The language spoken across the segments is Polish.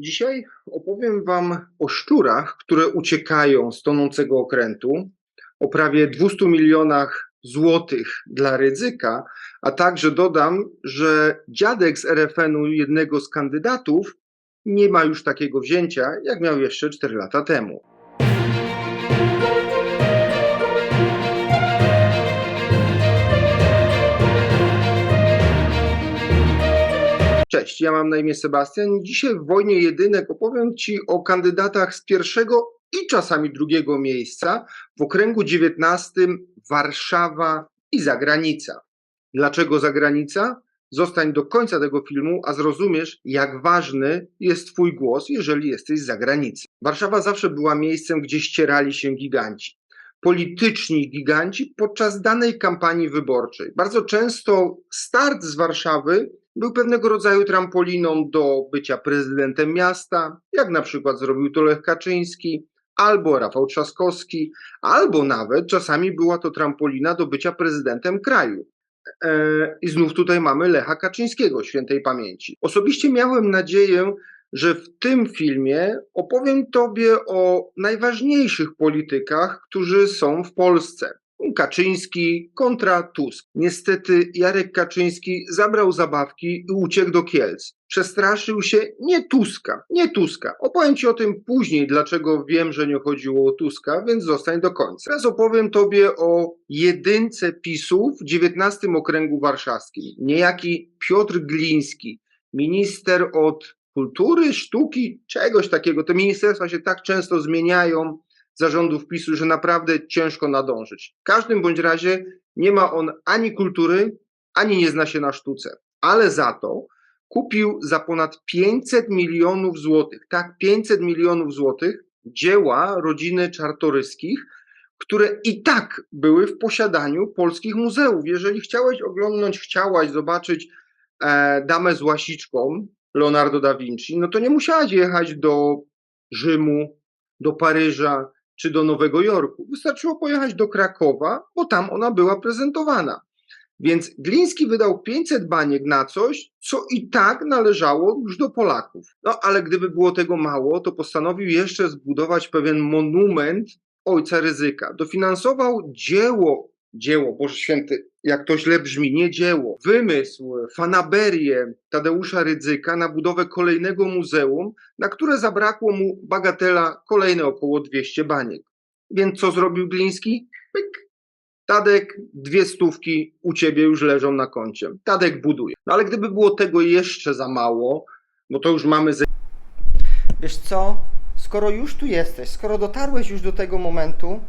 Dzisiaj opowiem Wam o szczurach, które uciekają z tonącego okrętu, o prawie 200 milionach złotych dla ryzyka, a także dodam, że dziadek z RFN-u jednego z kandydatów nie ma już takiego wzięcia, jak miał jeszcze 4 lata temu. Cześć, ja mam na imię Sebastian dzisiaj w Wojnie Jedynek opowiem Ci o kandydatach z pierwszego i czasami drugiego miejsca w okręgu 19 Warszawa i zagranica. Dlaczego zagranica? Zostań do końca tego filmu, a zrozumiesz, jak ważny jest Twój głos, jeżeli jesteś z zagranicy. Warszawa zawsze była miejscem, gdzie ścierali się giganci. Polityczni giganci podczas danej kampanii wyborczej. Bardzo często start z Warszawy był pewnego rodzaju trampoliną do bycia prezydentem miasta, jak na przykład zrobił to Lech Kaczyński, albo Rafał Trzaskowski, albo nawet czasami była to trampolina do bycia prezydentem kraju. E, I znów tutaj mamy Lecha Kaczyńskiego, świętej pamięci. Osobiście miałem nadzieję, że w tym filmie opowiem Tobie o najważniejszych politykach, którzy są w Polsce. Kaczyński kontra Tusk. Niestety Jarek Kaczyński zabrał zabawki i uciekł do Kielc. Przestraszył się nie Tuska, nie Tuska. Opowiem Ci o tym później, dlaczego wiem, że nie chodziło o Tuska, więc zostań do końca. Teraz opowiem Tobie o jedynce PiSu w 19 okręgu warszawskim. Niejaki Piotr Gliński, minister od kultury, sztuki, czegoś takiego. Te ministerstwa się tak często zmieniają zarządów PiSu, że naprawdę ciężko nadążyć. W każdym bądź razie nie ma on ani kultury, ani nie zna się na sztuce. Ale za to kupił za ponad 500 milionów złotych, tak, 500 milionów złotych dzieła rodziny Czartoryskich, które i tak były w posiadaniu polskich muzeów. Jeżeli chciałeś oglądnąć, chciałaś zobaczyć e, damę z łasiczką Leonardo da Vinci, no to nie musiałaś jechać do Rzymu, do Paryża, czy do Nowego Jorku. Wystarczyło pojechać do Krakowa, bo tam ona była prezentowana. Więc Gliński wydał 500 baniek na coś, co i tak należało już do Polaków. No ale gdyby było tego mało, to postanowił jeszcze zbudować pewien monument ojca ryzyka. Dofinansował dzieło, dzieło, Boże Święty, jak to źle brzmi, nie dzieło, wymysł, fanaberię Tadeusza Rydzyka na budowę kolejnego muzeum, na które zabrakło mu bagatela kolejne około 200 baniek. Więc co zrobił Gliński? Pyk. Tadek, dwie stówki u ciebie już leżą na koncie. Tadek buduje. No ale gdyby było tego jeszcze za mało, no to już mamy ze Wiesz co? Skoro już tu jesteś, skoro dotarłeś już do tego momentu,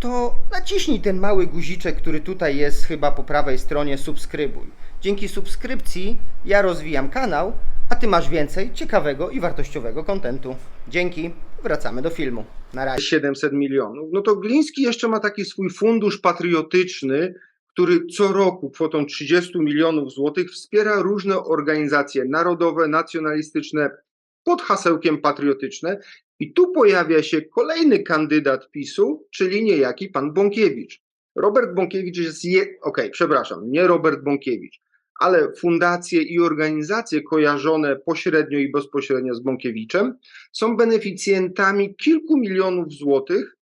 to naciśnij ten mały guziczek, który tutaj jest chyba po prawej stronie subskrybuj. Dzięki subskrypcji ja rozwijam kanał, a ty masz więcej ciekawego i wartościowego kontentu. Dzięki. Wracamy do filmu. Na razie. 700 milionów. No to Gliński jeszcze ma taki swój fundusz patriotyczny, który co roku kwotą 30 milionów złotych wspiera różne organizacje narodowe, nacjonalistyczne pod hasełkiem patriotyczne. I tu pojawia się kolejny kandydat PiSu, czyli niejaki pan Bąkiewicz. Robert Bąkiewicz jest. Je... Okej, okay, przepraszam, nie Robert Bąkiewicz, ale fundacje i organizacje kojarzone pośrednio i bezpośrednio z Bąkiewiczem są beneficjentami kilku milionów złotych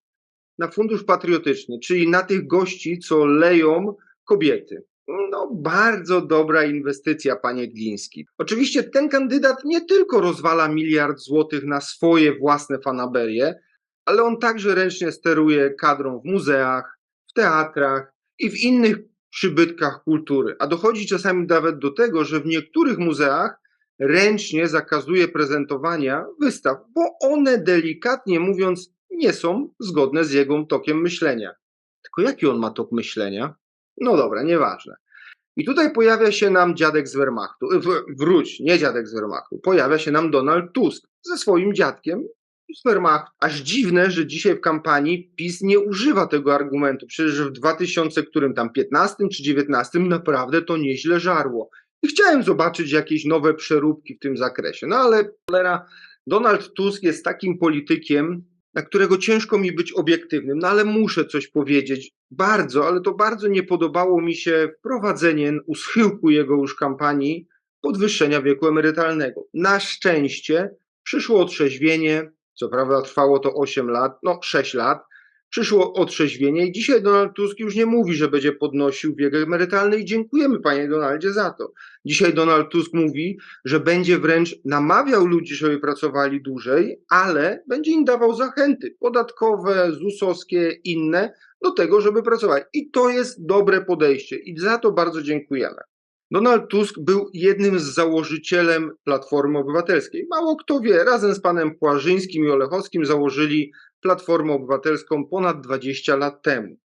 na fundusz patriotyczny, czyli na tych gości, co leją kobiety. No, bardzo dobra inwestycja, panie Gliński. Oczywiście ten kandydat nie tylko rozwala miliard złotych na swoje własne fanaberie, ale on także ręcznie steruje kadrą w muzeach, w teatrach i w innych przybytkach kultury. A dochodzi czasami nawet do tego, że w niektórych muzeach ręcznie zakazuje prezentowania wystaw, bo one delikatnie mówiąc nie są zgodne z jego tokiem myślenia. Tylko jaki on ma tok myślenia? No dobra, nieważne. I tutaj pojawia się nam dziadek z Wehrmachtu. Wróć, nie dziadek z Wehrmachtu. Pojawia się nam Donald Tusk ze swoim dziadkiem z Wehrmachtu. Aż dziwne, że dzisiaj w kampanii PiS nie używa tego argumentu. Przecież w 2000, którym tam 15 czy 19 naprawdę to nieźle żarło. I chciałem zobaczyć jakieś nowe przeróbki w tym zakresie. No ale Donald Tusk jest takim politykiem, na którego ciężko mi być obiektywnym, no ale muszę coś powiedzieć. Bardzo, ale to bardzo nie podobało mi się wprowadzenie u schyłku jego już kampanii podwyższenia wieku emerytalnego. Na szczęście Przyszło otrzeźwienie, co prawda trwało to 8 lat, no 6 lat. Przyszło otrzeźwienie i dzisiaj Donald Tusk już nie mówi, że będzie podnosił wiek emerytalny i dziękujemy panie Donaldzie za to. Dzisiaj Donald Tusk mówi, że będzie wręcz namawiał ludzi, żeby pracowali dłużej, ale będzie im dawał zachęty podatkowe, ZUS-owskie, inne do tego, żeby pracować. I to jest dobre podejście i za to bardzo dziękujemy. Donald Tusk był jednym z założycielem Platformy Obywatelskiej. Mało kto wie, razem z panem Płażyńskim i Olechowskim założyli Platformę Obywatelską ponad 20 lat temu.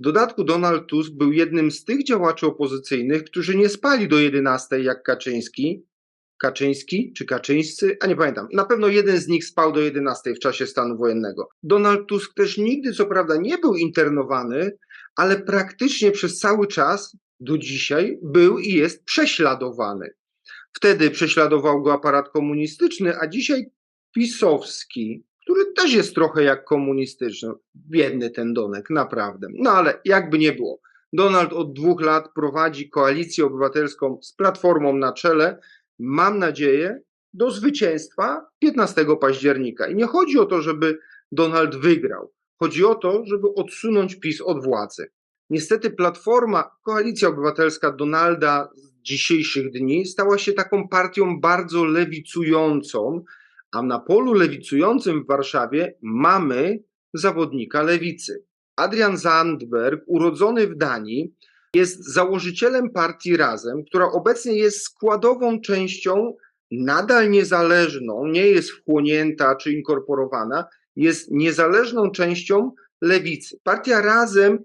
W dodatku Donald Tusk był jednym z tych działaczy opozycyjnych, którzy nie spali do 11 jak Kaczyński. Kaczyński czy Kaczyńscy, a nie pamiętam. Na pewno jeden z nich spał do 11 w czasie stanu wojennego. Donald Tusk też nigdy, co prawda, nie był internowany, ale praktycznie przez cały czas do dzisiaj był i jest prześladowany. Wtedy prześladował go aparat komunistyczny, a dzisiaj pisowski, który też jest trochę jak komunistyczny. Biedny ten Donek, naprawdę. No ale jakby nie było. Donald od dwóch lat prowadzi koalicję obywatelską z Platformą na czele. Mam nadzieję, do zwycięstwa 15 października. I nie chodzi o to, żeby Donald wygrał. Chodzi o to, żeby odsunąć PiS od władzy. Niestety Platforma, Koalicja Obywatelska Donalda z dzisiejszych dni stała się taką partią bardzo lewicującą, a na polu lewicującym w Warszawie mamy zawodnika lewicy. Adrian Zandberg, urodzony w Danii, jest założycielem partii Razem, która obecnie jest składową częścią, nadal niezależną, nie jest wchłonięta czy inkorporowana, jest niezależną częścią lewicy. Partia Razem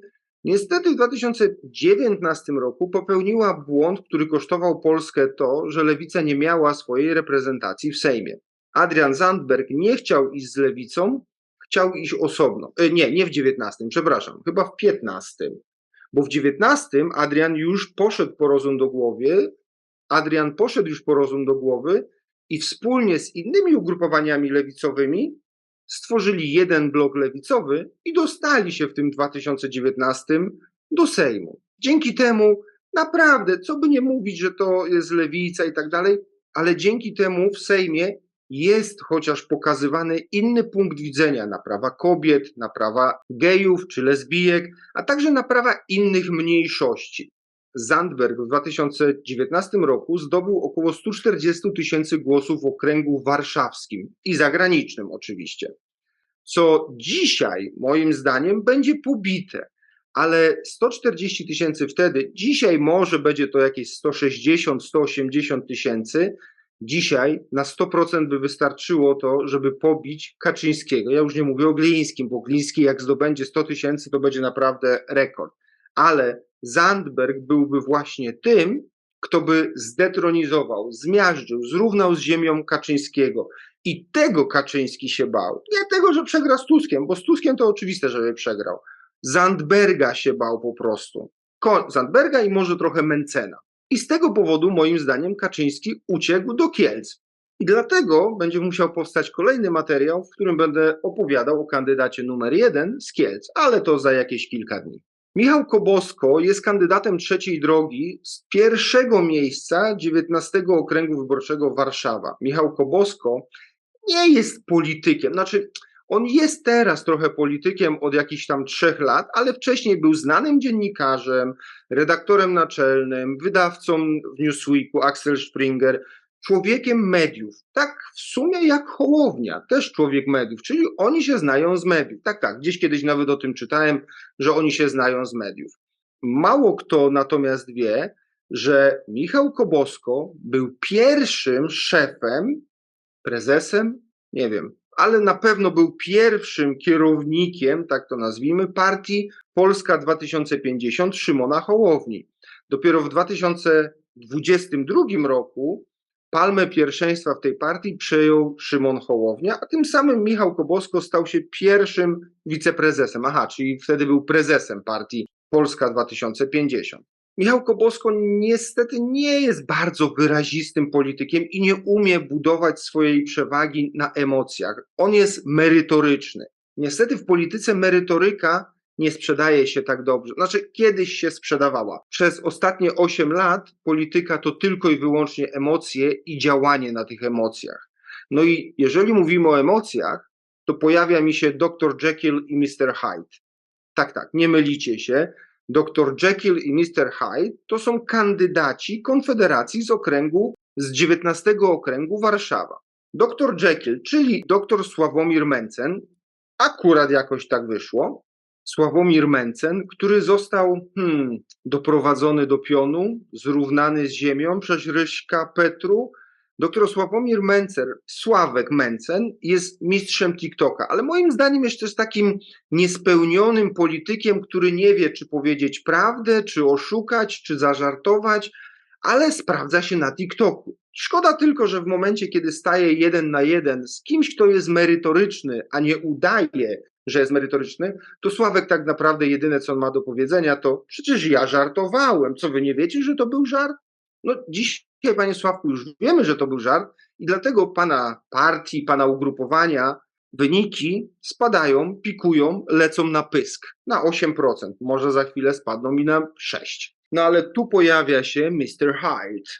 Niestety w 2019 roku popełniła błąd, który kosztował Polskę to, że lewica nie miała swojej reprezentacji w Sejmie. Adrian Zandberg nie chciał iść z lewicą, chciał iść osobno. E, nie, nie w 19, przepraszam, chyba w 15. Bo w 19 Adrian już poszedł po rozum do głowy, Adrian poszedł już po rozum do głowy i wspólnie z innymi ugrupowaniami lewicowymi stworzyli jeden blok lewicowy i dostali się w tym 2019 do Sejmu. Dzięki temu naprawdę, co by nie mówić, że to jest lewica i tak dalej, ale dzięki temu w Sejmie jest chociaż pokazywany inny punkt widzenia na prawa kobiet, na prawa gejów czy lesbijek, a także na prawa innych mniejszości. Zandberg w 2019 roku zdobył około 140 tysięcy głosów w okręgu warszawskim i zagranicznym oczywiście. Co dzisiaj, moim zdaniem, będzie pobite, ale 140 tysięcy wtedy, dzisiaj może będzie to jakieś 160-180 tysięcy. Dzisiaj na 100% by wystarczyło to, żeby pobić Kaczyńskiego. Ja już nie mówię o Glińskim, bo Gliński jak zdobędzie 100 tysięcy, to będzie naprawdę rekord. Ale Zandberg byłby właśnie tym, kto by zdetronizował, zmiażdżył, zrównał z ziemią Kaczyńskiego. I tego Kaczyński się bał. Nie tego, że przegra z Tuskiem, bo z Tuskiem to oczywiste, żeby przegrał. Zandberga się bał po prostu. Zandberga i może trochę Mencena. I z tego powodu, moim zdaniem, Kaczyński uciekł do Kielc. I dlatego będzie musiał powstać kolejny materiał, w którym będę opowiadał o kandydacie numer jeden z Kielc, ale to za jakieś kilka dni. Michał Kobosko jest kandydatem trzeciej drogi z pierwszego miejsca 19 okręgu wyborczego Warszawa. Michał Kobosko nie jest politykiem, znaczy on jest teraz trochę politykiem od jakichś tam trzech lat, ale wcześniej był znanym dziennikarzem, redaktorem naczelnym, wydawcą w Newsweeku, Axel Springer, człowiekiem mediów. Tak w sumie jak Hołownia, też człowiek mediów, czyli oni się znają z mediów. Tak, tak, gdzieś kiedyś nawet o tym czytałem, że oni się znają z mediów. Mało kto natomiast wie, że Michał Kobosko był pierwszym szefem, prezesem, nie wiem, ale na pewno był pierwszym kierownikiem, tak to nazwijmy, partii Polska 2050 Szymona Hołowni. Dopiero w 2022 roku palmę pierwszeństwa w tej partii przejął Szymon Hołownia, a tym samym Michał Kobosko stał się pierwszym wiceprezesem. Aha, czyli wtedy był prezesem partii Polska 2050. Michał Kobosko niestety nie jest bardzo wyrazistym politykiem i nie umie budować swojej przewagi na emocjach. On jest merytoryczny. Niestety w polityce merytoryka nie sprzedaje się tak dobrze. Znaczy, kiedyś się sprzedawała. Przez ostatnie 8 lat polityka to tylko i wyłącznie emocje i działanie na tych emocjach. No i jeżeli mówimy o emocjach, to pojawia mi się dr Jekyll i Mr. Hyde. Tak, tak, nie mylicie się. Dr Jekyll i Mr. Hyde to są kandydaci Konfederacji z okręgu, z 19 okręgu Warszawa. Dr Jekyll, czyli dr Sławomir Mencen, akurat jakoś tak wyszło, Sławomir Mencen, który został hmm, doprowadzony do pionu, zrównany z ziemią przez Ryśka Petru. Doktor Sławomir Mencen, Sławek Mencen jest mistrzem TikToka, ale moim zdaniem jest też takim niespełnionym politykiem, który nie wie, czy powiedzieć prawdę, czy oszukać, czy zażartować, ale sprawdza się na TikToku. Szkoda tylko, że w momencie, kiedy staje jeden na jeden z kimś, kto jest merytoryczny, a nie udaje, że jest merytoryczny, to Sławek tak naprawdę jedyne, co on ma do powiedzenia, to przecież ja żartowałem. Co wy nie wiecie, że to był żart? No dzisiaj, panie Sławku, już wiemy, że to był żart i dlatego pana partii, pana ugrupowania wyniki spadają, pikują, lecą na pysk. Na 8%. Może za chwilę spadną i na 6%. No ale tu pojawia się Mr. Hyde.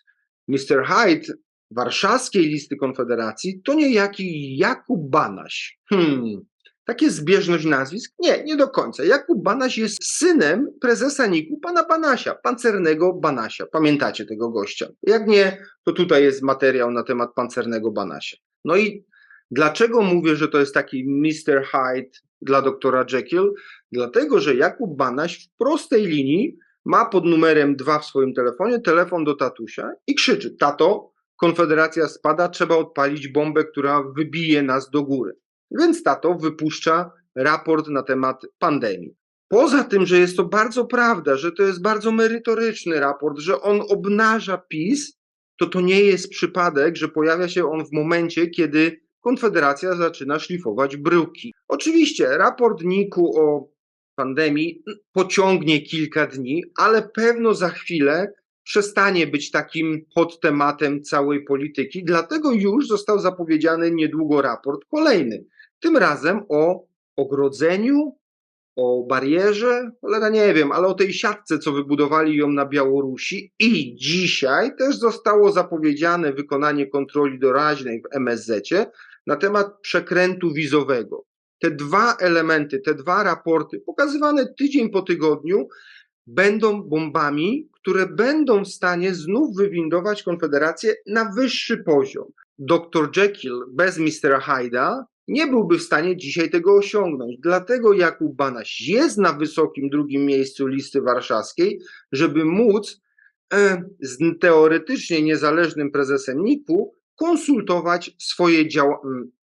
Mr. Hyde warszawskiej listy Konfederacji to niejaki Jakub Banaś. Hmm, takie zbieżność nazwisk? Nie, nie do końca. Jakub Banaś jest synem prezesa NIK-u, pana Banasia, pancernego Banasia. Pamiętacie tego gościa? Jak nie, to tutaj jest materiał na temat pancernego Banasia. No i dlaczego mówię, że to jest taki Mr. Hyde dla doktora Jekyll? Dlatego, że Jakub Banaś w prostej linii ma pod numerem 2 w swoim telefonie telefon do tatusia i krzyczy: Tato, Konfederacja spada, trzeba odpalić bombę, która wybije nas do góry. Więc tato wypuszcza raport na temat pandemii. Poza tym, że jest to bardzo prawda, że to jest bardzo merytoryczny raport, że on obnaża PiS, to to nie jest przypadek, że pojawia się on w momencie, kiedy Konfederacja zaczyna szlifować bryłki. Oczywiście raport NIK-u o pandemii pociągnie kilka dni, ale pewno za chwilę przestanie być takim hot tematem całej polityki, dlatego już został zapowiedziany niedługo raport kolejny. Tym razem o ogrodzeniu, o barierze, cholera nie wiem, ale o tej siatce, co wybudowali ją na Białorusi i dzisiaj też zostało zapowiedziane wykonanie kontroli doraźnej w MSZ-cie na temat przekrętu wizowego. Te dwa elementy, te dwa raporty, pokazywane tydzień po tygodniu, będą bombami, które będą w stanie znów wywindować Konfederację na wyższy poziom. Dr Jekyll bez Mr. Hyda nie byłby w stanie dzisiaj tego osiągnąć. Dlatego Jakub Banaś jest na wysokim drugim miejscu listy warszawskiej, żeby móc e, z teoretycznie niezależnym prezesem NIK-u konsultować swoje działania,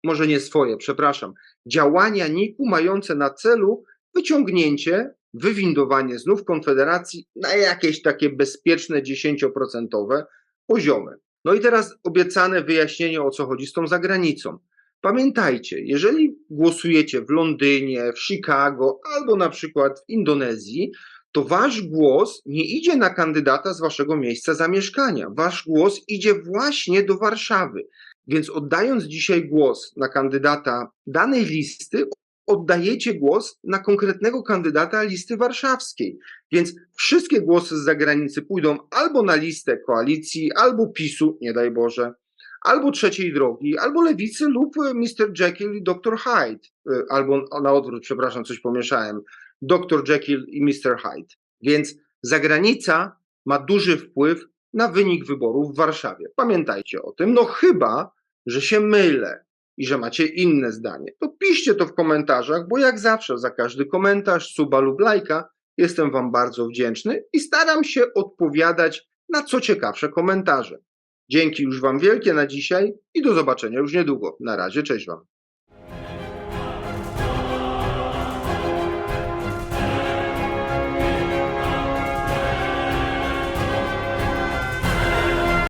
może nie swoje, przepraszam, działania NIK-u mające na celu wyciągnięcie, wywindowanie znów Konfederacji na jakieś takie bezpieczne 10% poziomy. No i teraz obiecane wyjaśnienie, o co chodzi z tą zagranicą. Pamiętajcie, jeżeli głosujecie w Londynie, w Chicago albo na przykład w Indonezji, to wasz głos nie idzie na kandydata z waszego miejsca zamieszkania. Wasz głos idzie właśnie do Warszawy. Więc oddając dzisiaj głos na kandydata danej listy, oddajecie głos na konkretnego kandydata listy warszawskiej. Więc wszystkie głosy z zagranicy pójdą albo na listę koalicji, albo PiSu, nie daj Boże, albo trzeciej drogi, albo lewicy lub Mr. Jekyll i Dr. Hyde, y, albo na odwrót, przepraszam, coś pomieszałem, Dr. Jekyll i Mr. Hyde. Więc zagranica ma duży wpływ na wynik wyborów w Warszawie. Pamiętajcie o tym, no chyba, że się mylę i że macie inne zdanie, to piszcie to w komentarzach, bo jak zawsze za każdy komentarz, suba lub lajka jestem Wam bardzo wdzięczny i staram się odpowiadać na co ciekawsze komentarze. Dzięki już Wam wielkie na dzisiaj i do zobaczenia już niedługo. Na razie, cześć Wam.